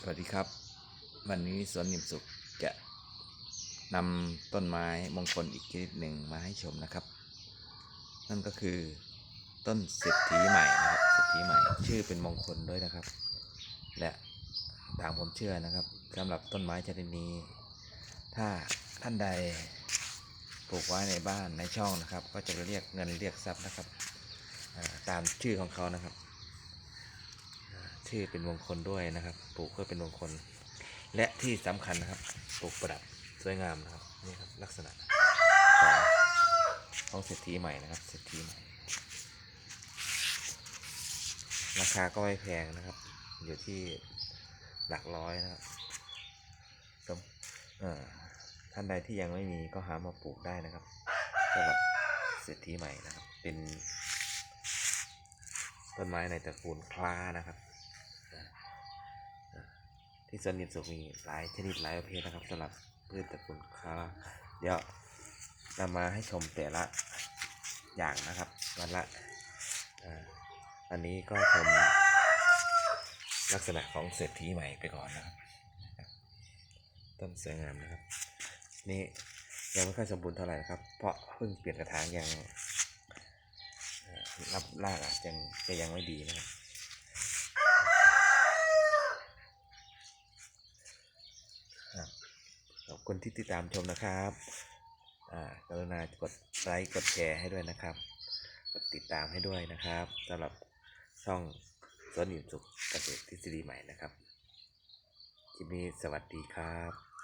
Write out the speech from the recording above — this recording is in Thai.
สวัสดีครับ วันนี้สวนยิมสุขจะนำต้นไม้มงคลอีกชนิดหนึ่งมาให้ชมนะครับ นั่นก็คือต้นเศรษฐีใหม่นะครับเศรษฐีใหม่ชื่อเป็นมงคลด้วยนะครับ และตามผมเชื่อนะครับสำหรับต้นไม้ชนิดนี้ ถ้าท่านใดปลูกไว้ในบ้านในช่องนะครับ ก็จะเรียกเงินเรียกทรัพย์นะครับตามชื่อของเขานะครับ ชื่อเป็นมงคลด้วยนะครับ ปลูกเพื่อเป็นมงคล และที่สำคัญนะครับ ปลูกประดับสวยงามนะครับ นี่ครับลักษณะของของเศรษฐีใหม่นะครับ เศรษฐีใหม่ ราคาก็ไม่แพงนะครับ อยู่ที่หลักร้อยนะครับสำเอ่อท่านใดที่ยังไม่มีก็หามาปลูกได้นะครับสำหรับเศรษฐีใหม่นะครับ เป็นต้นไม้ในตระกูลคลานะครับ ที่สวนยินสุขมีหลายชนิดหลายประเภทนะครับสำหรับพืชตระกูลคาราเดี๋ยวนำมาให้ชมแต่ละอย่างนะครับวันละอันนี้ก็ชมลักษณะของเศรษฐีใหม่ไปก่อนนะครับ ต้นสวยงามนะครับ นี่ยังไม่ค่อยสมบูรณ์เท่าไหร่นะครับ เพราะเพิ่งเปลี่ยนกระถางยังรับรากอาจจะจะยังไม่ดีนะครับขอบ คุณที่ติดตามชมนะครับอ่ากรุณากดไลค์กดแชร์ให้ด้วยนะครับ กดติดตามให้ด้วยนะครับสำหรับช่องสวนหยิมสุขเกษตรทฤษฎีใหม่นะครับ คลิปนี้สวัสดีครับ